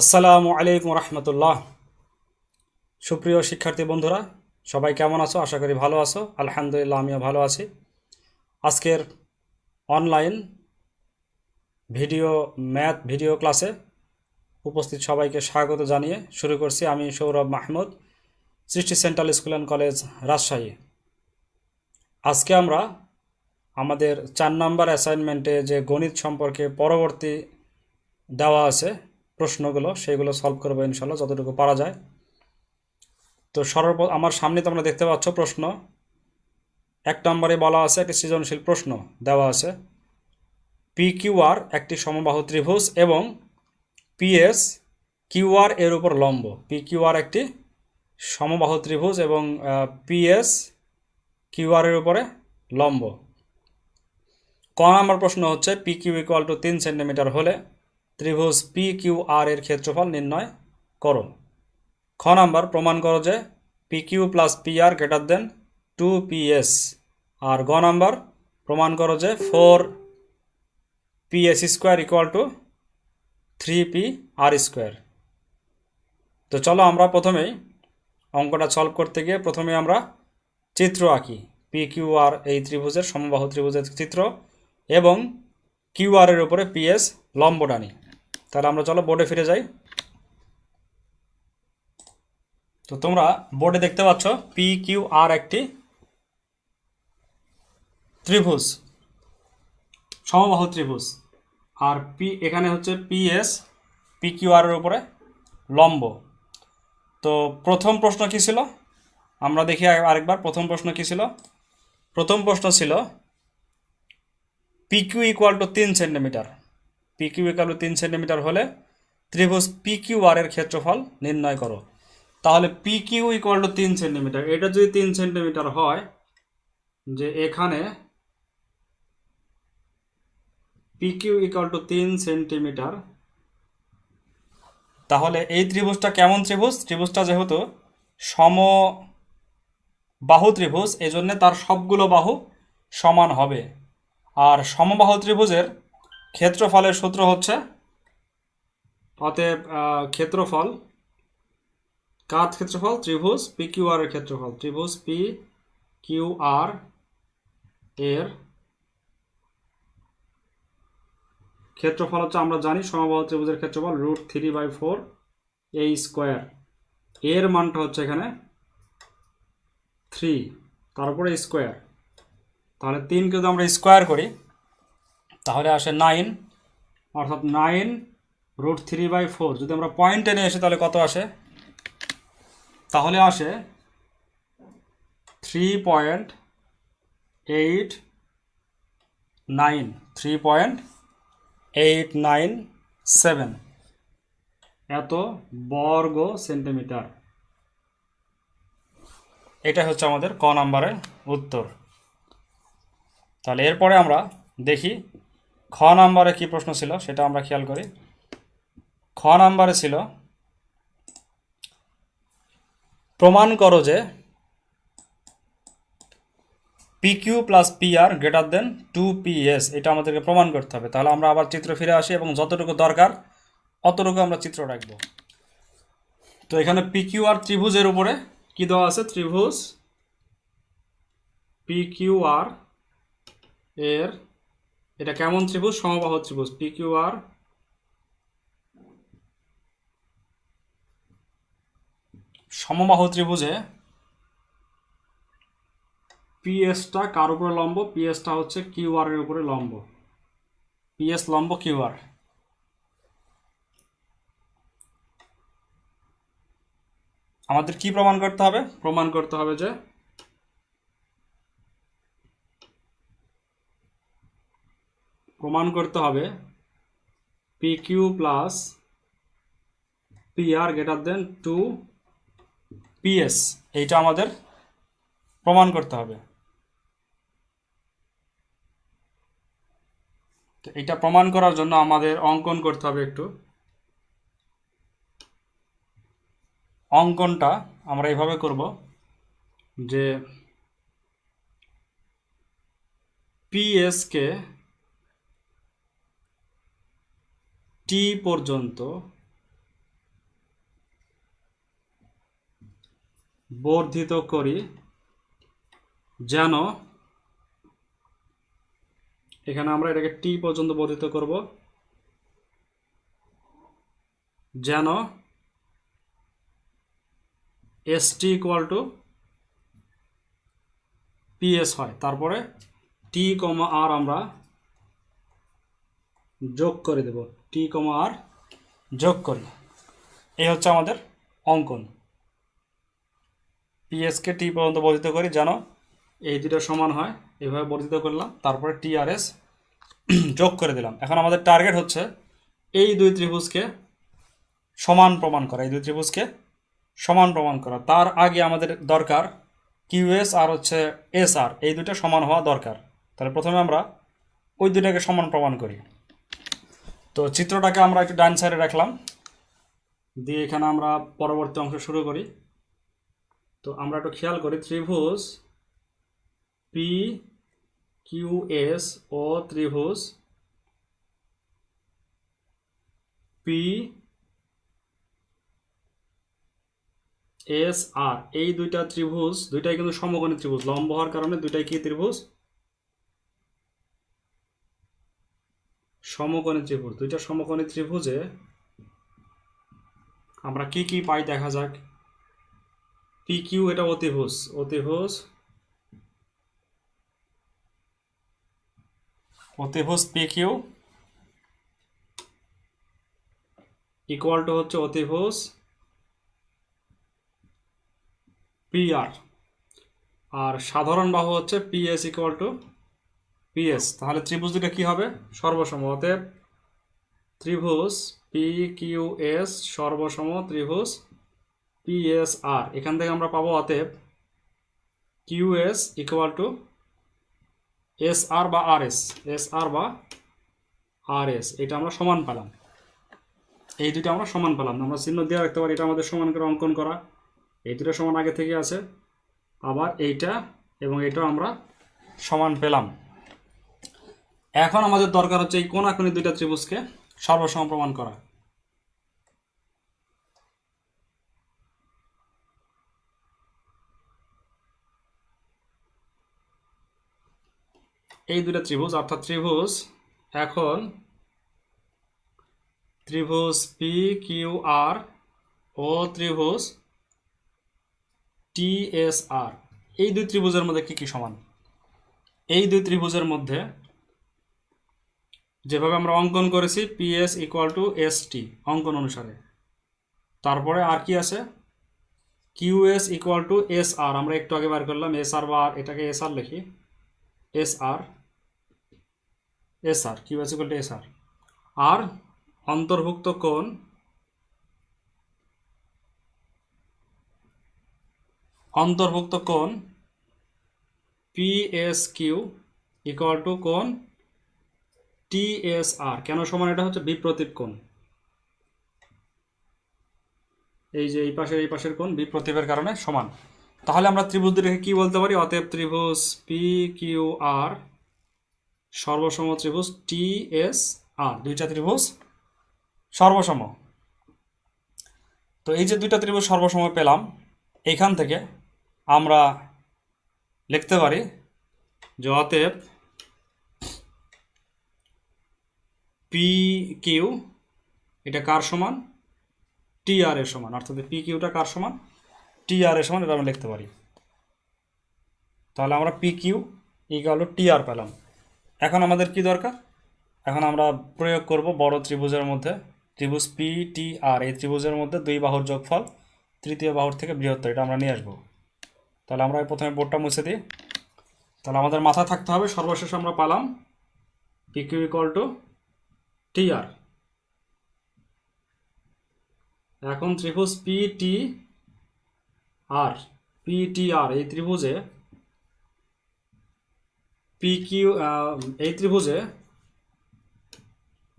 আসসালামু আলাইকুম রহমতুল্লাহ। সুপ্রিয় শিক্ষার্থী বন্ধুরা, সবাই কেমন আছো? আশা করি ভালো আছো। আলহামদুলিল্লাহ, আমিও ভালো আছি। আজকের অনলাইন ভিডিও ম্যাথ ভিডিও ক্লাসে উপস্থিত সবাইকে স্বাগত জানিয়ে শুরু করছি আমি Sourav Mahmud, Srishti central school and college Rajshahi. আজকে আমরা আমাদের চার নম্বর অ্যাসাইনমেন্টে যে গণিত সম্পর্কে পরবর্তী দেওয়া আছে প্রশ্নগুলো, সেগুলো সলভ করব ইনশাল্লাহ, যতটুকু পারা যায়। তো সর্ব, আমার সামনে তোমরা দেখতে পাচ্ছ প্রশ্ন। এক নম্বরে বলা আছে একটি সৃজনশীল প্রশ্ন দেওয়া আছে। পি কিউআর একটি সমবাহু ত্রিভুজ এবং পিএস কিউআর এর উপর লম্ব। পি কিউআর একটি সমবাহু ত্রিভুজ এবং পিএস কিউআর এর উপরে লম্ব। ক নম্বর প্রশ্ন হচ্ছে পি কিউ ইকুয়াল টু তিন সেন্টিমিটার হলে ত্রিভুজ পি কিউ আর এর ক্ষেত্রফল নির্ণয় করো। খ নাম্বার, প্রমাণ করো যে P Q plus P R greater than two P S আর গ নাম্বার, প্রমাণ করো যে four P S square equal to three P R square তো চলো আমরা প্রথমেই অঙ্কটা সলভ করতে গিয়ে প্রথমে আমরা চিত্র আঁকি। পি কিউ আর এই ত্রিভুজের সমবাহু ত্রিভুজের চিত্র এবং কিউ আর এর উপরে পিএস লম্ব টানি। তাহলে আমরা চলো বোর্ডে ফিরে যাই। তো তোমরা বোর্ডে দেখতে পাচ্ছ পি কিউ আর একটি ত্রিভুজ, সমবাহু ত্রিভুজ। আর পি এখানে হচ্ছে পিএস পি কিউ আর এর উপরে লম্ব। তো প্রথম প্রশ্ন কি ছিল? আমরা দেখি আরেকবার, প্রথম প্রশ্ন কি ছিল? প্রথম প্রশ্ন ছিল পিকিউ ইকুয়াল টু তিন সেন্টিমিটার। পিকিউ টু তিন সেন্টিমিটার হলে ত্রিভুজ পিকিউ আর এর ক্ষেত্রফল নির্ণয় করো। তাহলে পিকিউ ইকুয়াল টু তিন সেন্টিমিটার এটা যদি তিন সেন্টিমিটার হয়, যে এখানে পিকিউ ইকুয়াল টু তিন সেন্টিমিটার তাহলে এই ত্রিভুজটা কেমন ত্রিভুজ? ত্রিভুজটা যেহেতু সম বাহু ত্রিভুজ, এজন্য তার সবগুলো বাহু সমান হবে। আর সমবাহু ত্রিভুজের ক্ষেত্রফলের সূত্র হচ্ছে? অতএব ক্ষেত্রফল, কাত ক্ষেত্রফল, ত্রিভুজ পি কিউ আর এর ক্ষেত্রফল। ত্রিভুজ, পি, কিউ, আর এর ক্ষেত্রফল হচ্ছে, আমরা জানি, সমবাহু ত্রিভুজের ক্ষেত্রফল root three by four A square. এর মানটা হচ্ছে এখানে থ্রি তারপরে স্কোয়ার। তাহলে তিনকে যদি আমরা স্কোয়ার করি তাহলে আসে নাইন অর্থাৎ nine root three by four যদি আমরা পয়েন্টে নিয়ে আসি, তাহলে কত আসে? তাহলে আসে three point eight nine three point eight nine seven এত বর্গ সেন্টিমিটার এটা হচ্ছে আমাদের ক নাম্বারের উত্তর। তাহলে এরপরে আমরা দেখি খ নাম্বারে কি প্রশ্ন ছিল সেটা আমরা খেয়াল করি। খ নাম্বারে ছিল, প্রমাণ করো যে P Q plus P R greater than two P S এটা আমাদেরকে প্রমাণ করতে হবে। তাহলে আমরা আবার চিত্র ফিরে আসি এবং যতটুকু দরকার অতটুকু আমরা চিত্র রাখব। তো এখানে পি কিউ আর ত্রিভুজের উপরে কি দেওয়া আছে? ত্রিভুজ পি কিউ আর এর এটা কেমন ত্রিভুজ? সমবাহু ত্রিভুজ পি কিউ আর সমবাহু ত্রিভুজে পিএসটা কার উপরে লম্ব? পিএসটা হচ্ছে কিউ আর এর উপরে লম্ব। পিএস লম্ব কিউ আর আমাদের কি প্রমাণ করতে হবে? প্রমাণ করতে হবে যে প্রমাণ করতে হবে। P Q plus P R greater than two PS এইটা আমাদের প্রমাণ করতে হবে। তো এটা প্রমাণ করার জন্য আমাদের অঙ্কন করতে হবে একটু। অঙ্কনটা আমরা এভাবে করব যে পিএসকে টি পর্যন্ত বর্ধিত করি যেন এখানে আমরা এটাকে টি পর্যন্ত বর্ধিত করব। যেন S T equal to PS হয়। তারপরে টি কমা আর আমরা যোগ করে দেব। টি কমা আর যোগ করি। এই হচ্ছে আমাদের অঙ্কন। পিএসকে টি পর্যন্ত বর্ধিত করি, যেন এই দুটো সমান হয়। এইভাবে বর্ধিত করলাম, তারপরে টি আর এস যোগ করে দিলাম। এখন আমাদের টার্গেট হচ্ছে এই দুই ত্রিভুজকে সমান প্রমাণ করা, এই দুই ত্রিভুজকে সমান প্রমাণ করা। তার আগে আমাদের দরকার কিউএস আর হচ্ছে এস আর এই দুটো সমান হওয়া দরকার। তাহলে প্রথমে আমরা ওই দুটাকে সমান প্রমাণ করি। তো চিত্রটাকে আমরা একটু ডান সাইডে রাখলাম। দিয়ে এখানে আমরা পরবর্তী অংশ শুরু করি। তো আমরা একটু খেয়াল করি, ত্রিভুজ পি কিউ এস ও ত্রিভুজ পি এস আর এই দুইটা ত্রিভুজ, দুইটাই কিন্তু সমকোণী ত্রিভুজ। লম্ব হওয়ার কারণে দুইটাই কি ত্রিভুজ? সমকোণী ত্রিভুজ, দুইটা সমকোণী ত্রিভুজে আমরা কি কি পাই দেখা যাক। পি কিউ এটা অতিভুজ অতিভুজ অতিভুজ পি কিউ ইকুয়াল টু হচ্ছে অতিভুজ পি আর আর সাধারণ বাহু হচ্ছে পিএস ইকুয়াল টু পিএস তাহলে ত্রিভুজ দুটো কী হবে? সর্বসম, অতএব ত্রিভুজ পি কিউ এস সর্বসম ত্রিভুজ পিএস আর এখান থেকে আমরা পাবো অতএব Q S equal to S R বা আর এস এস আর বা আর এস এটা আমরা সমান পেলাম। এই দুটো আমরা সমান পেলাম। আমরা চিহ্ন দিয়ে রাখতে পারি, এটা আমাদের সমান করে অঙ্কন করা। এই দুটো সমান আগে থেকে আছে। আবার এইটা এবং এটাও আমরা সমান পেলাম। এখন আমাদের দরকার হচ্ছে এই কোনাকুনি দুইটা ত্রিভুজকে সর্বসম প্রমাণ করা। এই দুইটা ত্রিভুজ, অর্থাৎ ত্রিভুজ এখন ত্রিভুজ পি কিউ আর ও ত্রিভুজ টি এস আর এই দুই ত্রিভুজের মধ্যে কি কি সমান? এই দুই ত্রিভুজের মধ্যে যেভাবে আমরা অঙ্কন করেছি P S equal to S T অঙ্কন অনুসারে। তারপরে আর কি আছে? Q S equal to S R আমরা একটু আগে বার করলাম এস আর বা এটাকে এস আর লিখি। S R S R Q S equal to S R আর অন্তর্ভুক্ত কোণ অন্তর্ভুক্ত কোণ P S Q equal to কোণ টি এস আর কেন সমান? এটা হচ্ছে বিপ্রতীপ কোণ। এই যে এই পাশের এই পাশের কোণ বিপ্রতীপের কারণে সমান। তাহলে আমরা ত্রিভুজ দুটোকে কি বলতে পারি? অতএব ত্রিভুজ পি কিউ আর সর্বসম ত্রিভুজ টি এস আর দুইটা ত্রিভুজ সর্বসম। তো এই যে দুইটা ত্রিভুজ সর্বসম পেলাম এইখান থেকে আমরা লিখতে পারি যে অতএব পি কিউ এটা কার সমান? টি আর এর সমান, অর্থাৎ পি কিউটা কার সমান? টি আর এর সমান, এটা আমরা লিখতে পারি। তাহলে আমরা P Q equal T R পেলাম। এখন আমাদের কি দরকার? এখন আমরা প্রয়োগ করব বড় ত্রিভুজের মধ্যে। ত্রিভুজ পি টি আর এই ত্রিভুজের মধ্যে দুই বাহুর যোগফল, তৃতীয় বাহুর থেকে বৃহত্তর, এটা আমরা নিয়ে আসব। তাহলে আমরা প্রথমে বোর্ডটা মুছে দিই। তাহলে আমাদের মাথায় থাকতে হবে, সর্বশেষ আমরা পেলাম। P Q equal to T R এখন ত্রিভুজ পি টি আর পি টি আর এই ত্রিভুজে পি কিউ এই ত্রিভুজে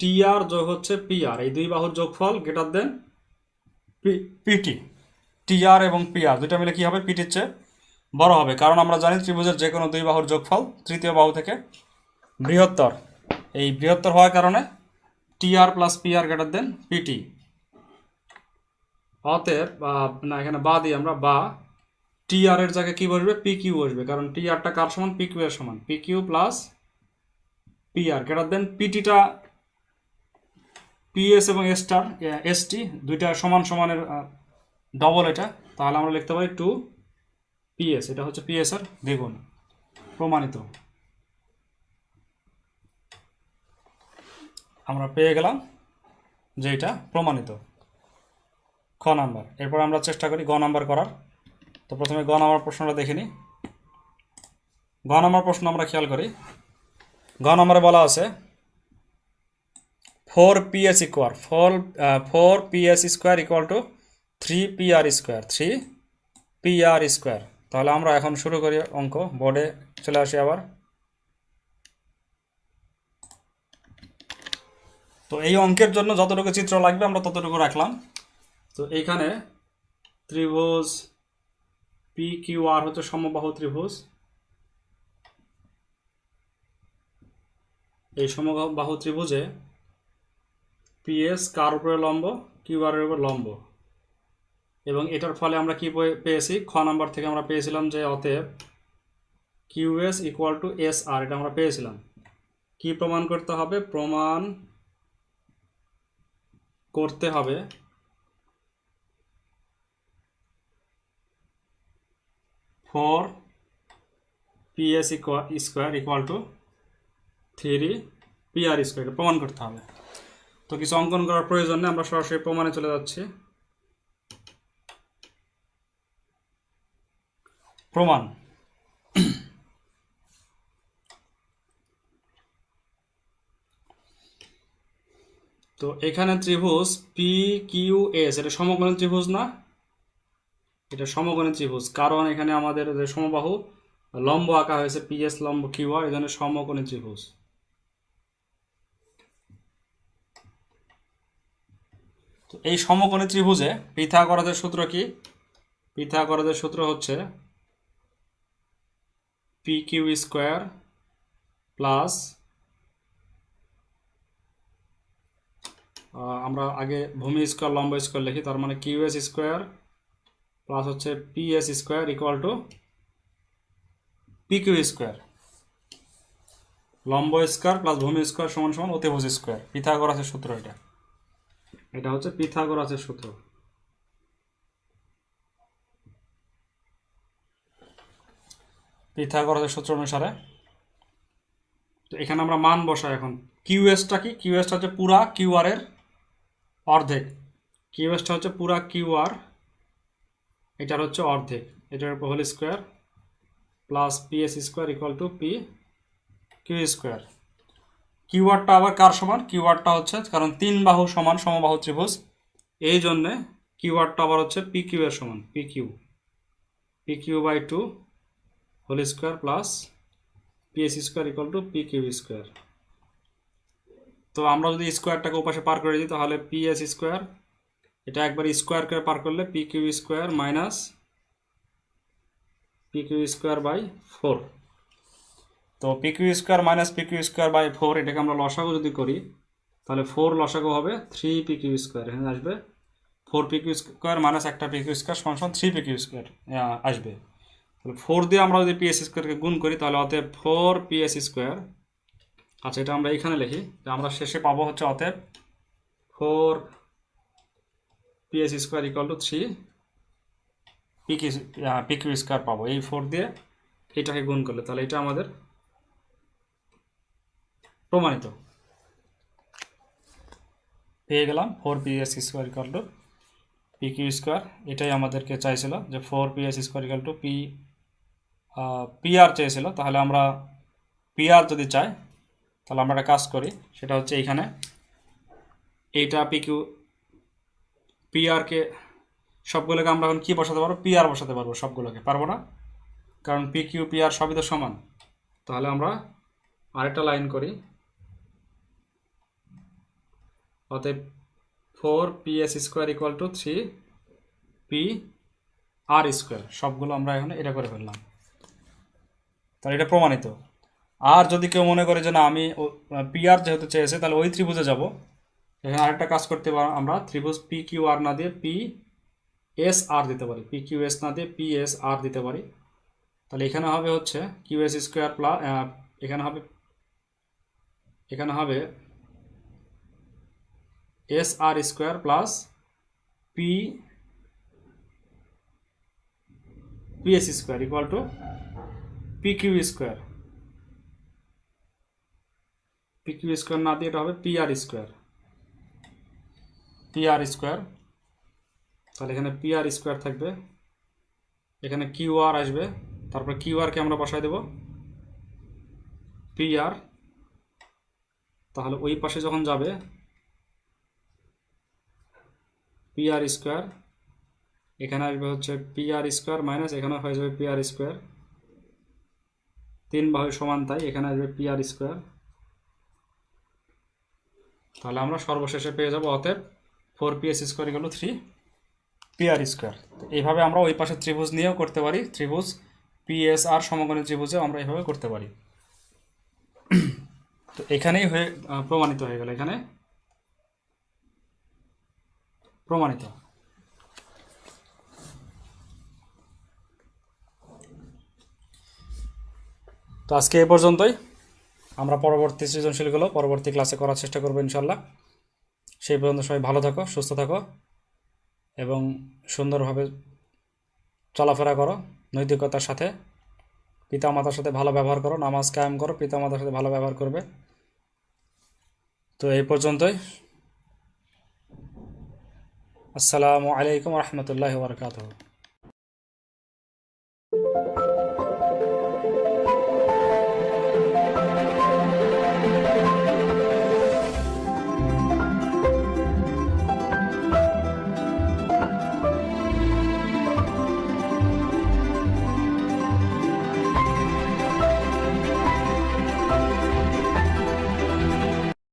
টি আর যোগ হচ্ছে পি আর এই দুই বাহুর যোগফল গেটার দেন পিটি টি আর এবং পি আর দুইটা মিলে কি হবে? পিটির চেয়ে বড় হবে। কারণ আমরা জানি ত্রিভুজের যে কোনো দুই বাহুর যোগফল তৃতীয় বাহু থেকে বৃহত্তর। এই বৃহত্তর হওয়ার কারণে T R plus P R greater than PT অতএব না, এখানে বা দিই আমরা, বা টি আর এর জায়গায় কি বসবে? পি কিউ বসবে। কারণ টি আরটা কার সমান? পি কিউ এর সমান। P Q plus P R greater than পিটিটা PS এবং এসটার এসটি দুইটা সমান সমানের ডবল এটা। তাহলে আমরা লিখতে পারি টু পিএস এটা হচ্ছে পিএস এর দ্বিগুণ প্রমাণিত। আমরা পেয়ে গেলাম যে এটা প্রমাণিত। খ নাম্বার। এরপর আমরা চেষ্টা করি গ নাম্বার করার। তো প্রথমে গ নাম্বার প্রশ্নটা দেখে নিই। গ নাম্বার প্রশ্ন আমরা খেয়াল করি। গ নাম্বারে বলা আছে, four PS equal four four PS square equal to three P R square, three P R square. তাহলে আমরা এখন শুরু করি অঙ্ক। বোর্ডে চলে আসি আবার। তো এই অঙ্কের জন্য যতটুকু চিত্র লাগবে আমরা ততটুকু রাখলাম। তো এইখানে ত্রিভুজ পি কিউ আর হচ্ছে সমবাহু ত্রিভুজ। এই সমবাহু ত্রিভুজে পিএস কার উপরে লম্ব কিউ আর এর উপর লম্ব। এবং এটার ফলে আমরা কি পেয়েছি? খ নাম্বার থেকে আমরা পেয়েছিলাম যে অতএব QS equal to S R এটা আমরা পেয়েছিলাম। কি প্রমাণ করতে হবে? প্রমাণ করতে হবে। Four P PS square equal to three PR square, প্রমাণ করতে হবে। তো কিছু অঙ্কন করার প্রয়োজন নেই, আমরা সরাসরি প্রমাণে চলে যাচ্ছি। প্রমাণ। তো এখানে ত্রিভুজ পি কিউ এস এটা সমকোণী ত্রিভুজ না? এটা সমকোণী ত্রিভুজ, কারণ এখানে আমাদের যে সমবাহু, লম্ব আঁকা হয়েছে পিএস লম্ব কিউ আর এখানে সমকোণী ত্রিভুজ। তো এই সমকোণী ত্রিভুজে পিথাগোরাসের সূত্র কি? পিথাগোরাসের সূত্র হচ্ছে পি কিউ স্কোয়ার প্লাস আমরা আগে ভূমি স্কোয়ার, লম্ব স্কোয়ার লিখি, তার মানে কিউ এস স্কোয়ার প্লাস হচ্ছে P S square equal to P Q square. লম্ব স্কোয়ার প্লাস ভূমি স্কোয়ার সমান সমান অতিভুজ স্কোয়ার। পিথাগোরাসের সূত্র এটা। এটা হচ্ছে পিথাগোরাসের সূত্র। পিথাগোরাসের সূত্র অনুসারে তো এখানে আমরা মান বসাই এখন। কিউএসটা কি? কিউএসটা হচ্ছে পুরা কিউআর এর অর্ধেক। কিউএসটা হচ্ছে পুরা কিউআর, এটার হচ্ছে অর্ধেক। এটার উপর whole square plus PS square equal to P Q square. কিউআরটা আবার কার সমান? কিউআরটা হচ্ছে, কারণ তিন বাহু সমান সমবাহু ত্রিভুজ, এই জন্যে কিউআরটা আবার হচ্ছে পি কিউ এর সমান, P Q. P Q by two whole square plus PS square equal to P Q square. তো আমরা যদি স্কোয়ারটাকে ওপাশে পার করে দিই, তাহলে পিএস স্কোয়ার এটা একবার স্কোয়ার করে পার করলে P Q square minus P Q square by four তো P Q square minus P Q square by four এটাকে আমরা লসাগু যদি করি, তাহলে ফোর লসাগু হবে থ্রি পি কিউ স্কোয়ার এখানে আসবে four P Q square minus একটা পি কিউ স্কোয়ার সমান থ্রি পি কিউ স্কোয়ার আসবে। তাহলে ফোর দিয়ে আমরা যদি পিএস স্কোয়ারকে গুণ করি, তাহলে অতএব ফোর পিএস স্কোয়ার আচ্ছা এটা আমরা এখানে লিখি। যে আমরা শেষে পাবো হচ্ছে অতএব four PS square equal to three পিকি PQ square পাবো। এই ফোর দিয়ে এটাকে গুণ করলে তাহলে এটা আমাদের প্রমাণিত। পেয়ে গেলাম four PS square equal to P Q square. এটাই আমাদেরকে চাইছিল যে four PS square equal to P PR চেয়েছিল। তাহলে আমরা পিআর যদি চাই তাহলে আমরা একটা কাজ করি, সেটা হচ্ছে এইখানে এইটা পি কিউ পিআরকে সবগুলোকে আমরা এখন কী বসাতে পারব? পিআর বসাতে পারব সবগুলোকে, পারব না? কারণ পি কিউ পিআর সবই তো সমান। তাহলে আমরা আরেকটা লাইন করি। অতএব four P S square equal to three P R square, সবগুলো আমরা এখন এটা করে ফেললাম। তাহলে এটা প্রমাণিত। আর যদি কেউ মনে করে যে না, আমি পিআর যেহেতু চেয়েছে, তাহলে ওই ত্রিভুজে যাব। এখানে আরেকটা কাজ করতে পারো আমরা ত্রিভুজ পি কিউ আর না দিয়ে পি এস আর দিতে পারি। পি কিউ এস না দিয়ে পি এস আর দিতে পারি। তাহলে এখানে হবে হচ্ছে কিউ এস স্কোয়ার প্লাস এখানে হবে এখানে হবে S R square plus P P S square equal to P Q square P square না দিয়ে এটা হবে P R square. P R square. তাহলে এখানে পি আর স্কোয়ার থাকবে। এখানে কিউ আর আসবে। তারপর কিউ আরকে আমরা বসাই দেব। পি আর তাহলে ওই পাশে যখন যাবে পি আর স্কোয়ার, এখানে আসবে হচ্ছে পি আর স্কোয়ার মাইনাস, এখানে হয়ে যাবে পি আর স্কোয়ার। তিন বাহু সমান তাই, এখানে আসবে পি আর স্কোয়ার। তাহলে আমরা সর্বশেষে পেয়ে যাব অতএব ফোর পি এস স্কোয়ার গেল থ্রি পি আর স্কোয়ার। এইভাবে আমরা ওই পাশে ত্রিভুজ নিয়েও করতে পারি। ত্রিভুজ, পি এস আর সমকোণী ত্রিভুজেও আমরা এইভাবে করতে পারি। তো এখানেই হয়ে প্রমাণিত হয়ে গেল এখানে। প্রমাণিত। তো আজকে এ পর্যন্তই। আমরা পরবর্তী সৃজনশীলগুলো পরবর্তী ক্লাসে করার চেষ্টা করব ইনশাল্লাহ সেই পর্যন্ত সবাই ভালো থাকো, সুস্থ থাকো এবং সুন্দরভাবে চলাফেরা করো, নৈতিকতার সাথে। পিতামাতার সাথে ভালো ব্যবহার করো, নামাজ কায়েম করো, পিতামাতার সাথে ভালো ব্যবহার করবে। তো এই পর্যন্তই। আসসালামু আলাইকুম রহমতুল্লাহ বরকাতহ।